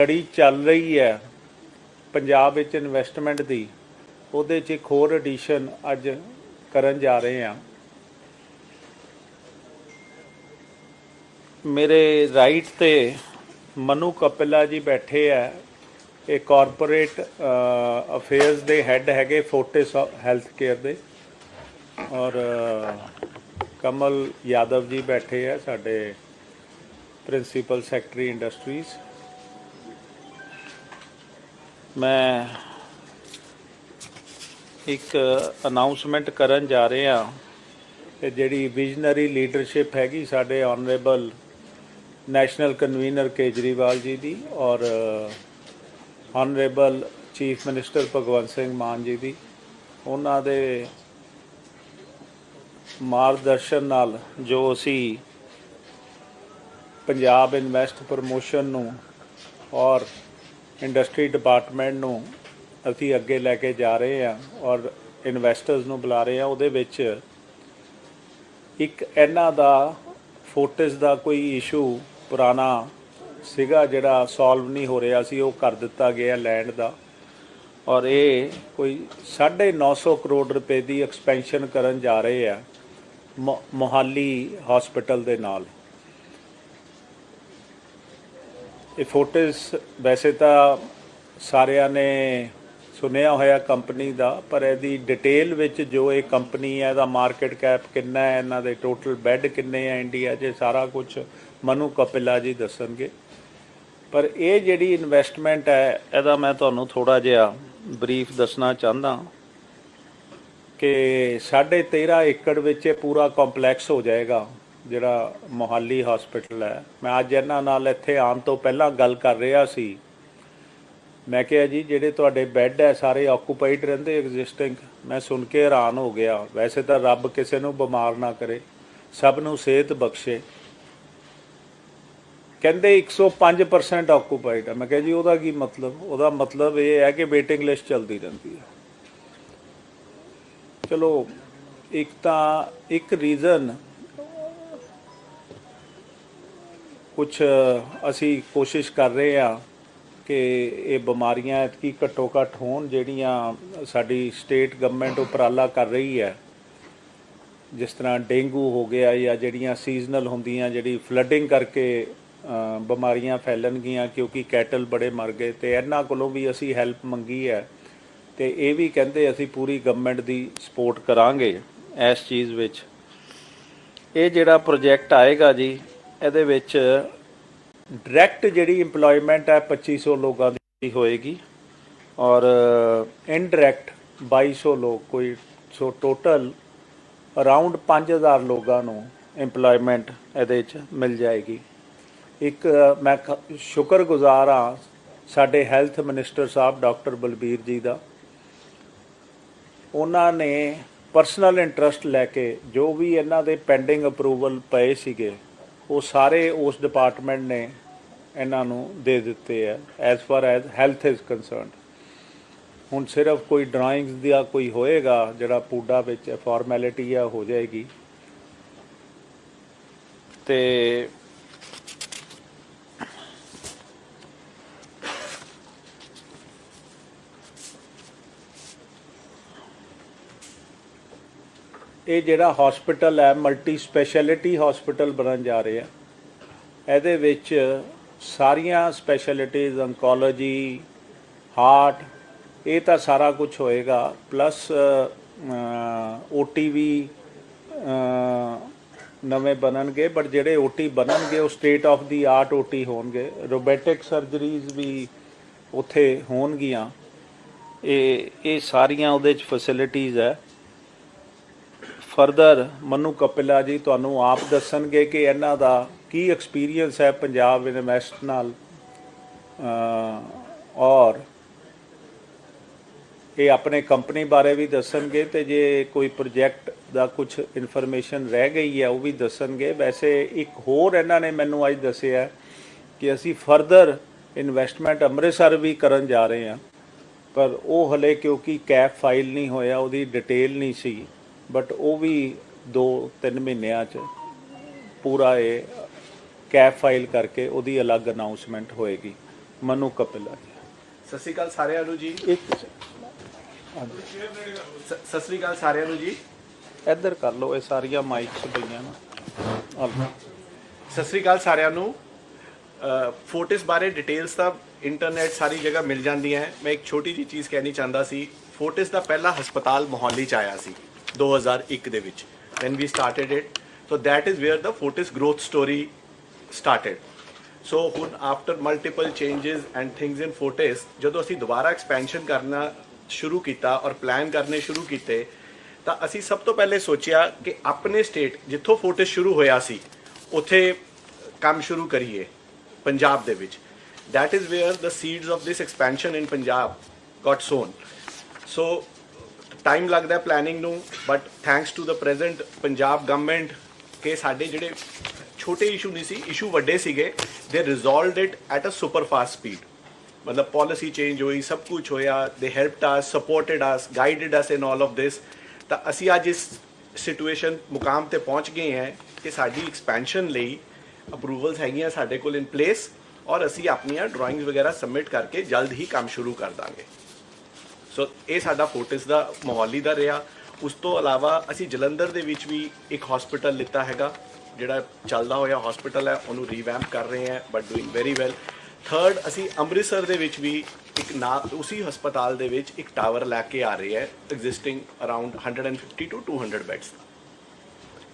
ਲੜੀ ਚੱਲ ਰਹੀ ਹੈ ਪੰਜਾਬ ਵਿੱਚ ਇਨਵੈਸਟਮੈਂਟ ਦੀ, ਉਹਦੇ 'ਚ ਇੱਕ ਹੋਰ ਐਡੀਸ਼ਨ ਅੱਜ ਕਰਨ ਜਾ ਰਹੇ ਹਾਂ। ਮੇਰੇ ਰਾਈਟ ਤੇ ਮਨੂ ਕਪਿਲਾ ਜੀ ਬੈਠੇ ਆ ਇਹ ਕਾਰਪੋਰੇਟ ਅਫੇਅਰਸ ਦੇ ਹੈੱਡ ਹੈਗੇ ਫੋਰਟਿਸ ਹੈਲਥ ਕੇਅਰ ਦੇ। ਔਰ ਕਮਲ ਯਾਦਵ ਜੀ ਬੈਠੇ ਆ ਸਾਡੇ ਪ੍ਰਿੰਸੀਪਲ ਸੈਕਟਰੀ ਇੰਡਸਟਰੀਜ਼ ਮੈਂ ਇੱਕ ਅਨਾਉਂਸਮੈਂਟ ਕਰਨ ਜਾ ਰਿਹਾ ਹਾਂ ਕਿ ਜਿਹੜੀ ਵਿਜ਼ਨਰੀ ਲੀਡਰਸ਼ਿਪ ਹੈਗੀ ਸਾਡੇ honourable national convener Kejriwal ji ਦੀ ਔਰ honourable chief minister Bhagwant Singh Mann ji ਦੀ, ਉਹਨਾਂ ਦੇ ਮਾਰਗਦਰਸ਼ਨ ਨਾਲ ਜੋ ਅਸੀਂ ਪੰਜਾਬ ਇਨਵੈਸਟ ਪ੍ਰਮੋਸ਼ਨ ਨੂੰ ਔਰ ਇੰਡਸਟਰੀ ਡਿਪਾਰਟਮੈਂਟ ਨੂੰ ਅਸੀਂ ਅੱਗੇ ਲੈ ਕੇ ਜਾ ਰਹੇ ਹਾਂ ਔਰ ਇਨਵੈਸਟਰਸ ਨੂੰ ਬੁਲਾ ਰਹੇ ਹਾਂ, ਉਹਦੇ ਵਿੱਚ ਇੱਕ ਇਹਨਾਂ ਦਾ ਫੋਰਟਿਸ ਦਾ ਕੋਈ ਇਸ਼ੂ ਪੁਰਾਣਾ ਸੀਗਾ ਜਿਹੜਾ ਸੋਲਵ ਨਹੀਂ ਹੋ ਰਿਹਾ ਸੀ, ਉਹ ਕਰ ਦਿੱਤਾ ਗਿਆ ਲੈਂਡ ਦਾ ਔਰ ਇਹ ਕੋਈ 950 ਕਰੋੜ ਰੁਪਏ ਦੀ ਐਕਸਪੈਂਸ਼ਨ ਕਰਨ ਜਾ ਰਹੇ ਆ, ਮੋ- ਮੋਹਾਲੀ ਹਸਪੀਟਲ ਦੇ ਨਾਲ। ਇਹ ਫੋਰਟਿਸ ਵੈਸੇ ਤਾਂ ਸਾਰਿਆਂ ਨੇ ਸੁਣਿਆ ਹੋਇਆ ਕੰਪਨੀ ਦਾ, ਪਰ ਇਹਦੀ ਡਿਟੇਲ ਵਿੱਚ ਜੋ ਇਹ ਕੰਪਨੀ ਹੈ, ਇਹਦਾ ਮਾਰਕੀਟ ਕੈਪ ਕਿੰਨਾ ਹੈ, ਇਹਨਾਂ ਦੇ ਟੋਟਲ ਬੈੱਡ ਕਿੰਨੇ ਆ ਇੰਡੀਆ 'ਚ ਸਾਰਾ ਕੁਝ ਮਨੂ ਕਪਿਲਾ ਜੀ ਦੱਸਣਗੇ। ਪਰ ਇਹ ਜਿਹੜੀ ਇਨਵੈਸਟਮੈਂਟ ਹੈ, ਇਹਦਾ ਮੈਂ ਤੁਹਾਨੂੰ ਥੋੜਾ ਜਿਹਾ ਬਰੀਫ ਦੱਸਣਾ ਚਾਹੁੰਦਾ ਕਿ 13.5 ਏਕੜ ਵਿੱਚ ਇਹ ਪੂਰਾ ਕੰਪਲੈਕਸ ਹੋ ਜਾਏਗਾ। ਜਿਹੜਾ ਮੋਹਾਲੀ ਹਸਪੀਟਲ ਹੈ। ਮੈਂ ਅੱਜ ਇਹਨਾਂ ਨਾਲ ਇੱਥੇ ਆਉਣ ਤੋਂ ਪਹਿਲਾਂ ਗੱਲ ਕਰ ਰਿਹਾ ਸੀ। ਮੈਂ ਕਿਹਾ ਜੀ, ਜਿਹੜੇ ਤੁਹਾਡੇ ਬੈੱਡ ਹੈ, ਸਾਰੇ ਆਕੂਪਾਈਡ ਰਹਿੰਦੇ ਐਗਜ਼ਿਸਟਿੰਗ ਮੈਂ ਸੁਣ ਕੇ ਹੈਰਾਨ ਹੋ ਗਿਆ। ਵੈਸੇ ਤਾਂ ਰੱਬ ਕਿਸੇ ਨੂੰ ਬਿਮਾਰ ਨਾ ਕਰੇ, ਸਭ ਨੂੰ ਸਿਹਤ ਬਖਸ਼ੇ। ਕਹਿੰਦੇ 105% ਆਕੂਪਾਈਡ ਹੈ। ਮੈਂ ਕਿਹਾ ਜੀ, ਉਹਦਾ ਕੀ ਮਤਲਬ? ਉਹਦਾ ਮਤਲਬ ਇਹ ਹੈ ਕਿ ਵੇਟਿੰਗ ਲਿਸਟ ਚੱਲਦੀ ਰਹਿੰਦੀ ਹੈ। ਚਲੋ, ਇੱਕ ਤਾਂ, ਇੱਕ ਰੀਜ਼ਨ ਕੁਝ ਅਸੀਂ ਕੋਸ਼ਿਸ਼ ਕਰ ਰਹੇ ਹਾਂ ਕਿ ਇਹ ਬਿਮਾਰੀਆਂ ਕੀ ਘੱਟੋ ਘੱਟ ਹੋਣ ਜਿਹੜੀਆਂ ਸਾਡੀ ਸਟੇਟ ਗਵਰਨਮੈਂਟ ਉਪਰਾਲਾ ਕਰ ਰਹੀ ਹੈ। ਜਿਸ ਤਰ੍ਹਾਂ ਡੇਂਗੂ ਹੋ ਗਿਆ ਜਾਂ ਜਿਹੜੀਆਂ ਸੀਜ਼ਨਲ ਹੁੰਦੀਆਂ, ਜਿਹੜੀ ਫਲੱਡਿੰਗ ਕਰਕੇ ਬਿਮਾਰੀਆਂ ਫੈਲਣਗੀਆਂ ਕਿਉਂਕਿ ਕੈਟਲ ਬੜੇ ਮਰ ਗਏ ਤੇ ਇਹਨਾਂ ਕੋਲੋਂ ਵੀ ਅਸੀਂ ਹੈਲਪ ਮੰਗੀ ਹੈ ਤੇ ਇਹ ਵੀ ਕਹਿੰਦੇ ਅਸੀਂ ਪੂਰੀ ਗਵਰਨਮੈਂਟ ਦੀ ਸਪੋਰਟ ਕਰਾਂਗੇ ਇਸ ਚੀਜ਼ ਵਿੱਚ। ਇਹ ਜਿਹੜਾ ਪ੍ਰੋਜੈਕਟ ਆਏਗਾ ਜੀ ਇਹਦੇ ਵਿੱਚ ਡਾਇਰੈਕਟ ਜਿਹੜੀ EMPLOYMENT ਹੈ 2500 ਲੋਕਾਂ ਦੀ ਹੋਏਗੀ ਔਰ ਇਨਡਾਇਰੈਕਟ 2200 ਲੋਕ, ਕੋਈ ਸੋ ਟੋਟਲ ਅਰਾਊਂਡ 5000 ਲੋਕਾਂ ਨੂੰ EMPLOYMENT ਇਹਦੇ ਵਿੱਚ ਮਿਲ ਜਾਏਗੀ। ਇੱਕ ਮੈਂ ਸ਼ੁਕਰਗੁਜ਼ਾਰ ਹਾਂ ਸਾਡੇ ਹੈਲਥ ਮਿਨਿਸਟਰ ਸਾਹਿਬ ਡਾਕਟਰ ਬਲਬੀਰ ਜੀ ਦਾ। ਉਹਨਾਂ ਨੇ ਪਰਸਨਲ ਇੰਟਰਸਟ ਲੈ ਕੇ ਜੋ ਵੀ ਇਹਨਾਂ ਦੇ ਪੈਂਡਿੰਗ ਅਪਰੂਵਲ ਪਏ ਸੀਗੇ ਉਹ ਸਾਰੇ ਉਸ ਡਿਪਾਰਟਮੈਂਟ ਨੇ ਇਹਨਾਂ ਨੂੰ ਦੇ ਦਿੱਤੇ ਹੈ as far as health is concerned ਹੁਣ ਸਿਰਫ ਕੋਈ ਡਰਾਇੰਗਸ ਦਾ ਕੋਈ ਹੋਏਗਾ, ਜਿਹੜਾ ਪੂਡਾ ਵਿੱਚ ਫਾਰਮੈਲਿਟੀ ਆ, ਹੋ ਜਾਏਗੀ। ਤੇ ਇਹ ਜਿਹੜਾ ਹਸਪੀਟਲ ਹੈ ਮਲਟੀ ਸਪੈਸ਼ਲਿਟੀ ਹਸਪੀਟਲ ਬਣਨ ਜਾ ਰਿਹਾ ਇਹਦੇ ਵਿੱਚ ਸਾਰੀਆਂ ਸਪੈਸ਼ਲਿਟੀਜ਼ ਅੰਕੋਲੋਜੀ ਹਾਰਟ ਇਹ ਤਾਂ ਸਾਰਾ ਕੁਝ ਹੋਏਗਾ। ਪਲੱਸ ਓਟੀਵੀ ਨਵੇਂ ਬਣਨਗੇ ਬਟ ਜਿਹੜੇ ਓਟੀ ਬਣਨਗੇ, ਉਹ state of the art OT ਹੋਣਗੇ। ਰੋਬੋਟਿਕ ਸਰਜਰੀਜ਼ ਵੀ ਉੱਥੇ ਹੋਣਗੀਆਂ। ਇਹ ਇਹ ਸਾਰੀਆਂ ਉਹਦੇ ਚ ਫੈਸਿਲਿਟੀਜ਼ ਹੈ। ਫਰਦਰ ਮਨੂ ਕਪਿਲਾ ਜੀ ਤੁਹਾਨੂੰ ਆਪ ਦੱਸਣਗੇ ਕਿ ਇਹਨਾਂ ਦਾ ਕੀ ਐਕਸਪੀਰੀਅੰਸ ਹੈ ਪੰਜਾਬ ਇਨਵੈਸਟ ਨਾਲ ਔਰ ਇਹ ਆਪਣੇ ਕੰਪਨੀ ਬਾਰੇ ਵੀ ਦੱਸਣਗੇ ਤੇ ਜੇ ਕੋਈ ਪ੍ਰੋਜੈਕਟ ਦਾ ਕੁਝ ਇਨਫੋਰਮੇਸ਼ਨ ਰਹਿ ਗਈ ਹੈ, ਉਹ ਵੀ ਦੱਸਣਗੇ। ਵੈਸੇ ਇੱਕ ਹੋਰ ਇਹਨਾਂ ਨੇ ਮੈਨੂੰ ਅੱਜ ਦੱਸਿਆ ਕਿ ਅਸੀਂ ਫਰਦਰ ਇਨਵੈਸਟਮੈਂਟ ਅੰਮ੍ਰਿਤਸਰ ਵੀ ਕਰਨ ਜਾ ਰਹੇ ਹਾਂ, ਪਰ ਉਹ ਹਲੇ ਕਿਉਂਕਿ ਕੈਪ ਫਾਈਲ ਨਹੀਂ ਹੋਇਆ, ਉਹਦੀ ਡਿਟੇਲ ਨਹੀਂ ਸੀ। ਬਟ ਉਹ ਵੀ 2-3 ਮਹੀਨਿਆਂ 'ਚ ਪੂਰਾ ਇਹ ਕੈਪ ਫਾਈਲ ਕਰਕੇ ਉਹਦੀ ਅਲੱਗ ਅਨਾਉਂਸਮੈਂਟ ਹੋਏਗੀ ਮਨੂ ਕਪਿਲਾ ਜੀ। ਸਤਿ ਸ਼੍ਰੀ ਅਕਾਲ ਸਾਰਿਆਂ ਨੂੰ ਜੀ। ਇੱਕ ਸ- ਸਤਿ ਸ਼੍ਰੀ ਅਕਾਲ ਸਾਰਿਆਂ ਨੂੰ ਜੀ। ਇੱਧਰ ਕਰ ਲਓ ਇਹ ਸਾਰੀਆਂ ਮਾਈਕਸ ਪਈਆਂ ਨਾ। ਆਹ ਲਓ। ਸਤਿ ਸ਼੍ਰੀ ਅਕਾਲ ਸਾਰਿਆਂ ਨੂੰ। ਫੋਟਿਸ ਬਾਰੇ ਡਿਟੇਲਸ ਤਾਂ ਇੰਟਰਨੈਟ ਸਾਰੀ ਜਗ੍ਹਾ ਮਿਲ ਜਾਂਦੀਆਂ ਹੈ। ਮੈਂ ਇੱਕ ਛੋਟੀ ਜੀ ਚੀਜ਼ ਕਹਿਣੀ ਚਾਹੁੰਦਾ ਸੀ। ਫੋਰਟਿਸ ਦਾ ਪਹਿਲਾ ਹਸਪਤਾਲ ਮੋਹਾਲੀ ਚ ਆਇਆ ਸੀ। 2001 ਦੇ ਵਿੱਚ when we started it so that is where the fortis growth story started so ਹੁਣ after multiple changes and things in Fortis ਜਦੋਂ ਅਸੀਂ ਦੁਬਾਰਾ ਐਕਸਪੈਂਸ਼ਨ ਕਰਨਾ ਸ਼ੁਰੂ ਕੀਤਾ ਔਰ ਪਲਾਨ ਕਰਨੇ ਸ਼ੁਰੂ ਕੀਤੇ ਤਾਂ ਅਸੀਂ ਸਭ ਤੋਂ ਪਹਿਲੇ ਸੋਚਿਆ ਕਿ ਆਪਣੇ ਸਟੇਟ ਜਿੱਥੋਂ ਫੋਰਟਿਸ ਸ਼ੁਰੂ ਹੋਇਆ ਸੀ ਉੱਥੇ ਕੰਮ ਸ਼ੁਰੂ ਕਰੀਏ ਪੰਜਾਬ ਦੇ ਵਿੱਚ that is where the seeds of this expansion in Punjab got sown so time ਲੱਗਦਾ ਪਲੈਨਿੰਗ ਨੂੰ but thanks to the present Punjab government ਕਿ ਸਾਡੇ ਜਿਹੜੇ ਛੋਟੇ ਇਸ਼ੂ ਨਹੀਂ ਸੀ ਇਸ਼ੂ ਵੱਡੇ ਸੀਗੇ ਦੇ resolved it at a super fast speed ਮਤਲਬ ਪਾਲਿਸੀ ਚੇਂਜ ਹੋਈ, ਸਭ ਕੁਝ ਹੋਇਆ ਦੇ ਹੈਲਪਡ ਆਸ ਸਪੋਰਟਡ ਆਸ ਗਾਈਡਡ ਆਸ ਇਨ ਆਲ ਆਫ ਦਿਸ ਤਾਂ ਅਸੀਂ ਅੱਜ ਇਸ ਸਿਚੁਏਸ਼ਨ ਮੁਕਾਮ ਤੇ ਪਹੁੰਚ ਗਏ ਹਾਂ ਕਿ ਸਾਡੀ ਐਕਸਪੈਂਸ਼ਨ ਲਈ ਅਪਰੂਵਲਸ ਹੈਗੀਆਂ ਸਾਡੇ ਕੋਲ ਇਨ ਪਲੇਸ ਔਰ ਅਸੀਂ ਆਪਣੀਆਂ ਡਰਾਇੰਗਸ ਵਗੈਰਾ ਸਬਮਿਟ ਕਰਕੇ ਜਲਦ ਹੀ ਕੰਮ ਸ਼ੁਰੂ ਕਰ ਦਾਂਗੇ। ਸੋ ਇਹ ਸਾਡਾ ਫੋਰਟਿਸ ਦਾ ਮੋਹਾਲੀ ਦਾ ਰਿਹਾ। ਉਸ ਤੋਂ ਇਲਾਵਾ ਅਸੀਂ ਜਲੰਧਰ ਦੇ ਵਿੱਚ ਵੀ ਇੱਕ ਹਸਪੀਟਲ ਲਿੱਤਾ ਹੈਗਾ, ਜਿਹੜਾ ਚੱਲਦਾ ਹੋਇਆ ਹਸਪੀਟਲ ਹੈ, ਉਹਨੂੰ ਰੀਵੈਂਪ ਕਰ ਰਹੇ ਹਾਂ but doing very well third ਅਸੀਂ ਅੰਮ੍ਰਿਤਸਰ ਦੇ ਵਿੱਚ ਵੀ ਇੱਕ ਨਾ, ਉਸੇ ਹਸਪਤਾਲ ਦੇ ਵਿੱਚ ਇੱਕ ਟਾਵਰ ਲੈ ਕੇ ਆ ਰਹੇ ਹੈ ਐਗਜ਼ਿਸਟਿੰਗ ਅਰਾਊਂਡ 150 ਟੂ 200 ਬੈਡਸ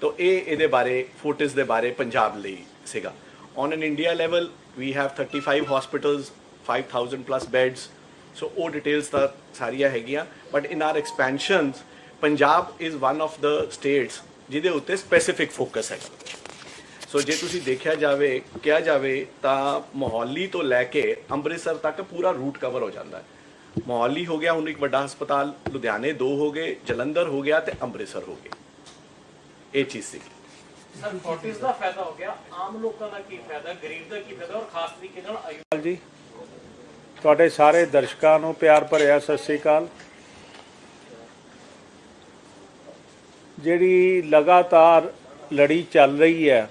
ਤੋ ਇਹ ਇਹਦੇ ਬਾਰੇ ਫੋਰਟਿਸ ਦੇ ਬਾਰੇ ਪੰਜਾਬ ਲਈ ਸੀਗਾ। On an India level we have 35 hospitals 5000 plus beds so ਉਹ ਡਿਟੇਲਸ ਤਾਂ ਸਾਰੀਆਂ ਹੈਗੀਆਂ but in our expansions Punjab is one of the states ਜਿਹਦੇ ਉੱਤੇ ਸਪੈਸੀਫਿਕ ਫੋਕਸ ਹੈਗਾ। ਸੋ ਜੇ ਤੁਸੀਂ ਦੇਖਿਆ ਜਾਵੇ ਕਿਹਾ ਜਾਵੇ ਤਾਂ ਮੋਹਾਲੀ ਤੋਂ ਲੈ ਕੇ ਅੰਮ੍ਰਿਤਸਰ ਤੱਕ ਪੂਰਾ ਰੂਟ ਕਵਰ ਹੋ ਜਾਂਦਾ ਹੈ। ਮੋਹਾਲੀ ਹੋ ਗਿਆ ਹੁਣ ਇੱਕ ਵੱਡਾ ਹਸਪਤਾਲ ਲੁਧਿਆਣੇ ਦੋ ਹੋ ਗਏ ਜਲੰਧਰ ਹੋ ਗਿਆ ਤੇ ਅੰਮ੍ਰਿਤਸਰ ਹੋ ਗਏ। ਇਹ ਚੀਜ਼ ਸੀ ਸਰ ਫੋਰਟਿਸ ਦਾ ਫਾਇਦਾ ਹੋ ਗਿਆ ਆਮ ਲੋਕਾਂ ਦਾ ਕੀ ਫਾਇਦਾ ਗਰੀਬ ਦਾ ਕੀ ਫਾਇਦਾ ਔਰ ਖਾਸ ਤਰੀਕੇ ਨਾਲ ਜੀ ਤੁਹਾਡੇ ਸਾਰੇ ਦਰਸ਼ਕਾਂ ਨੂੰ ਪਿਆਰ ਭਰਿਆ ਸਤਿ ਸ੍ਰੀ ਅਕਾਲ। ਜਿਹੜੀ ਲਗਾਤਾਰ ਲੜੀ ਚੱਲ ਰਹੀ ਹੈ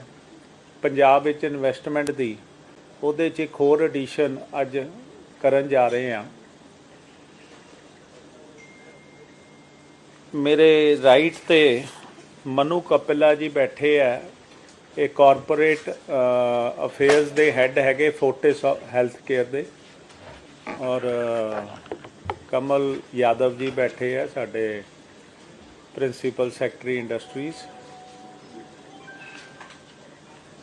ਪੰਜਾਬ ਵਿੱਚ ਇਨਵੈਸਟਮੈਂਟ ਦੀ, ਉਹਦੇ 'ਚ ਇੱਕ ਹੋਰ ਐਡੀਸ਼ਨ ਅੱਜ ਕਰਨ ਜਾ ਰਹੇ ਹਾਂ। ਮੇਰੇ ਰਾਈਟ ਤੇ ਮਨੂ ਕਪਿਲਾ ਜੀ ਬੈਠੇ ਆ ਇਹ ਕਾਰਪੋਰੇਟ ਅਫੇਅਰਸ ਦੇ ਹੈੱਡ ਹੈਗੇ ਫੋਰਟਿਸ ਹੈਲਥ ਕੇਅਰ ਦੇ। ਔਰ ਕਮਲ ਯਾਦਵ ਜੀ ਬੈਠੇ ਆ ਸਾਡੇ ਪ੍ਰਿੰਸੀਪਲ ਸੈਕਟਰੀ ਇੰਡਸਟਰੀਜ਼।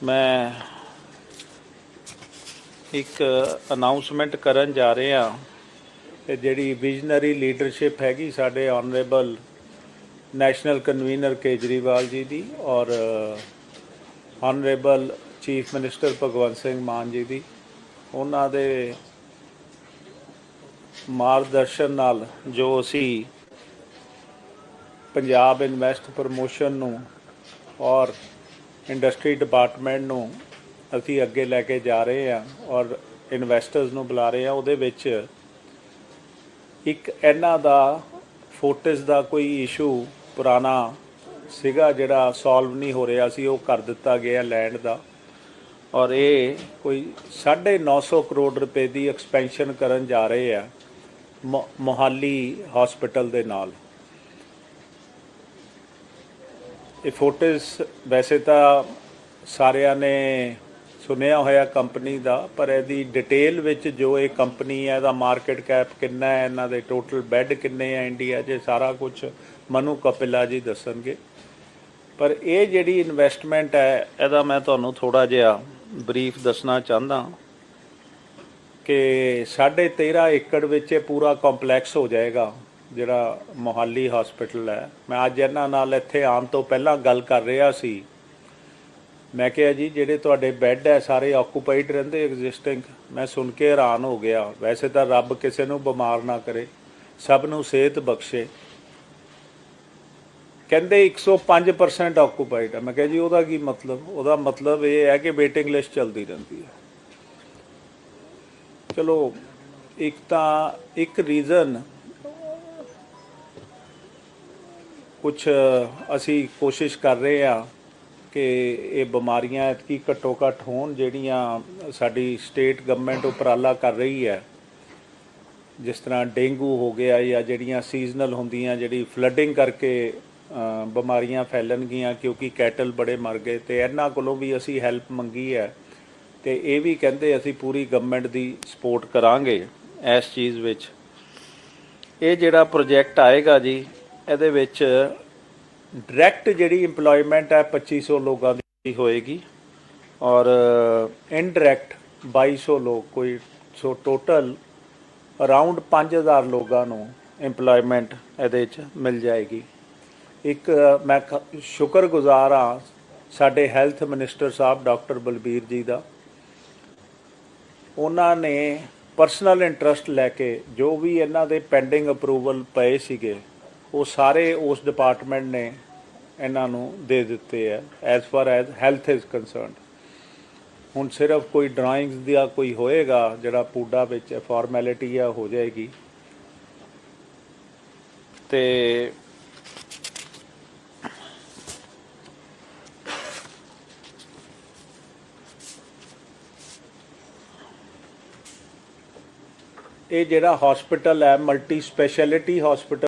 ਮੈਂ ਇੱਕ ਅਨਾਉਂਸਮੈਂਟ ਕਰਨ ਜਾ ਰਿਹਾ ਕਿ ਜਿਹੜੀ ਵਿਜ਼ਨਰੀ ਲੀਡਰਸ਼ਿਪ ਹੈਗੀ ਸਾਡੇ honourable national convener Kejriwal ji ਦੀ ਔਰ honourable chief minister Bhagwant Singh Mann ji ਦੀ, ਉਹਨਾਂ ਦੇ ਮਾਰਗਦਰਸ਼ਨ ਨਾਲ ਜੋ ਅਸੀਂ ਪੰਜਾਬ ਇਨਵੈਸਟ ਪ੍ਰਮੋਸ਼ਨ ਨੂੰ ਔਰ ਇੰਡਸਟਰੀ ਡਿਪਾਰਟਮੈਂਟ ਨੂੰ ਅਸੀਂ ਅੱਗੇ ਲੈ ਕੇ ਜਾ ਰਹੇ ਹਾਂ ਔਰ ਇਨਵੈਸਟਰਸ ਨੂੰ ਬੁਲਾ ਰਹੇ ਹਾਂ, ਉਹਦੇ ਵਿੱਚ ਇੱਕ ਇਹਨਾਂ ਦਾ ਫੋਰਟਿਸ ਦਾ ਕੋਈ ਇਸ਼ੂ ਪੁਰਾਣਾ ਸੀਗਾ ਜਿਹੜਾ ਸੋਲਵ ਨਹੀਂ ਹੋ ਰਿਹਾ ਸੀ, ਉਹ ਕਰ ਦਿੱਤਾ ਗਿਆ ਲੈਂਡ ਦਾ ਔਰ ਇਹ ਕੋਈ 950 ਕਰੋੜ ਰੁਪਏ ਦੀ ਐਕਸਪੈਂਸ਼ਨ ਕਰਨ ਜਾ ਰਹੇ ਆ। ਮੋਹਾਲੀ ਹਸਪੀਟਲ ਦੇ ਨਾਲ। ਇਹ ਫੋਰਟਿਸ ਵੈਸੇ ਤਾਂ ਸਾਰਿਆਂ ਨੇ ਸੁਣਿਆ ਹੋਇਆ ਕੰਪਨੀ ਦਾ, ਪਰ ਇਹਦੀ ਡਿਟੇਲ ਵਿੱਚ ਜੋ ਇਹ ਕੰਪਨੀ ਹੈ, ਇਹਦਾ ਮਾਰਕੀਟ ਕੈਪ ਕਿੰਨਾ ਹੈ, ਇਹਨਾਂ ਦੇ ਟੋਟਲ ਬੈੱਡ ਕਿੰਨੇ ਆ ਇੰਡੀਆ 'ਚ, ਸਾਰਾ ਕੁਝ ਮਨੂ ਕਪਿਲਾ ਜੀ ਦੱਸਣਗੇ। ਪਰ ਇਹ ਜਿਹੜੀ ਇਨਵੈਸਟਮੈਂਟ ਹੈ, ਇਹਦਾ ਮੈਂ ਤੁਹਾਨੂੰ ਥੋੜਾ ਜਿਹਾ ਬਰੀਫ ਦੱਸਣਾ ਚਾਹੁੰਦਾ। ਕਿ 13.5 ਏਕੜ ਵਿੱਚ ਇਹ ਪੂਰਾ ਕੰਪਲੈਕਸ ਹੋ ਜਾਏਗਾ, ਜਿਹੜਾ ਮੋਹਾਲੀ ਹਸਪੀਟਲ ਹੈ। ਮੈਂ ਅੱਜ ਇਹਨਾਂ ਨਾਲ ਇੱਥੇ ਆਉਣ ਤੋਂ ਪਹਿਲਾਂ ਗੱਲ ਕਰ ਰਿਹਾ ਸੀ। ਮੈਂ ਕਿਹਾ ਜੀ, ਜਿਹੜੇ ਤੁਹਾਡੇ ਬੈੱਡ ਹੈ, ਸਾਰੇ ਆਕੂਪਾਈਡ ਰਹਿੰਦੇ ਐਗਜ਼ਿਸਟਿੰਗ ਮੈਂ ਸੁਣ ਕੇ ਹੈਰਾਨ ਹੋ ਗਿਆ। ਵੈਸੇ ਤਾਂ ਰੱਬ ਕਿਸੇ ਨੂੰ ਬਿਮਾਰ ਨਾ ਕਰੇ, ਸਭ ਨੂੰ ਸਿਹਤ ਬਖਸ਼ੇ। ਕਹਿੰਦੇ 105% ਆਕੂਪਾਈਡ ਹੈ ਮੈਂ ਕਿਹਾ ਜੀ, ਉਹਦਾ ਕੀ ਮਤਲਬ? ਉਹਦਾ ਮਤਲਬ ਇਹ ਹੈ ਕਿ ਵੇਟਿੰਗ ਲਿਸਟ ਚੱਲਦੀ ਰਹਿੰਦੀ ਹੈ। ਚਲੋ, ਇੱਕ ਤਾਂ, ਇੱਕ ਰੀਜ਼ਨ ਕੁਝ ਅਸੀਂ ਕੋਸ਼ਿਸ਼ ਕਰ ਰਹੇ ਆ ਕਿ ਇਹ ਬਿਮਾਰੀਆਂ ਐਤਕੀ ਘੱਟੋ ਘੱਟ ਹੋਣ ਜਿਹੜੀਆਂ ਸਾਡੀ ਸਟੇਟ ਗਵਰਨਮੈਂਟ ਉਪਰਾਲਾ ਕਰ ਰਹੀ ਹੈ। ਜਿਸ ਤਰ੍ਹਾਂ ਡੇਂਗੂ ਹੋ ਗਿਆ ਜਾਂ ਜਿਹੜੀਆਂ ਸੀਜ਼ਨਲ ਹੁੰਦੀਆਂ, ਜਿਹੜੀ ਫਲੱਡਿੰਗ ਕਰਕੇ ਬਿਮਾਰੀਆਂ ਫੈਲਣਗੀਆਂ ਕਿਉਂਕਿ ਕੈਟਲ ਬੜੇ ਮਰ ਗਏ ਤੇ ਇਹਨਾਂ ਕੋਲੋਂ ਵੀ ਅਸੀਂ ਹੈਲਪ ਮੰਗੀ ਹੈ। ਤੇ ਇਹ ਵੀ ਕਹਿੰਦੇ ਅਸੀਂ ਪੂਰੀ ਗਵਰਨਮੈਂਟ ਦੀ ਸਪੋਰਟ ਕਰਾਂਗੇ ਇਸ ਚੀਜ਼ ਵਿੱਚ। ਇਹ ਜਿਹੜਾ ਪ੍ਰੋਜੈਕਟ ਆਏਗਾ ਜੀ, ਇਹਦੇ ਵਿੱਚ ਡਾਇਰੈਕਟ ਜਿਹੜੀ EMPLOYMENT ਹੈ 2500 ਲੋਕਾਂ ਦੀ ਹੋਏਗੀ ਔਰ ਇਨਡਾਇਰੈਕਟ 2200 ਲੋਕ, ਕੋਈ ਸੋ ਟੋਟਲ ਅਰਾਊਂਡ 5000 ਲੋਕਾਂ ਨੂੰ EMPLOYMENT ਇਹਦੇ ਵਿੱਚ ਮਿਲ ਜਾਏਗੀ। ਇੱਕ ਮੈਂ ਸ਼ੁਕਰਗੁਜ਼ਾਰ ਹਾਂ ਸਾਡੇ ਹੈਲਥ ਮਿਨਿਸਟਰ ਸਾਹਿਬ, ਡਾਕਟਰ ਬਲਬੀਰ ਜੀ ਦਾ। ਉਹਨਾਂ ਨੇ ਪਰਸਨਲ ਇੰਟਰਸਟ ਲੈ ਕੇ ਜੋ ਵੀ ਇਹਨਾਂ ਦੇ ਪੈਂਡਿੰਗ ਅਪਰੂਵਲ ਪਏ ਸੀਗੇ, ਉਹ ਸਾਰੇ ਉਸ ਡਿਪਾਰਟਮੈਂਟ ਨੇ ਇਹਨਾਂ ਨੂੰ ਦੇ ਦਿੱਤੇ ਹੈ as far as health is concerned ਹੁਣ ਸਿਰਫ ਕੋਈ ਡਰਾਇੰਗਸ ਦਾ ਕੋਈ ਹੋਏਗਾ, ਜਿਹੜਾ ਪੂਡਾ ਵਿੱਚ ਫਾਰਮੈਲਿਟੀ ਆ, ਹੋ ਜਾਏਗੀ। ਤੇ ਇਹ ਜਿਹੜਾ ਹਸਪੀਟਲ ਹੈ ਮਲਟੀ ਸਪੈਸ਼ਲਿਟੀ ਹਸਪੀਟਲ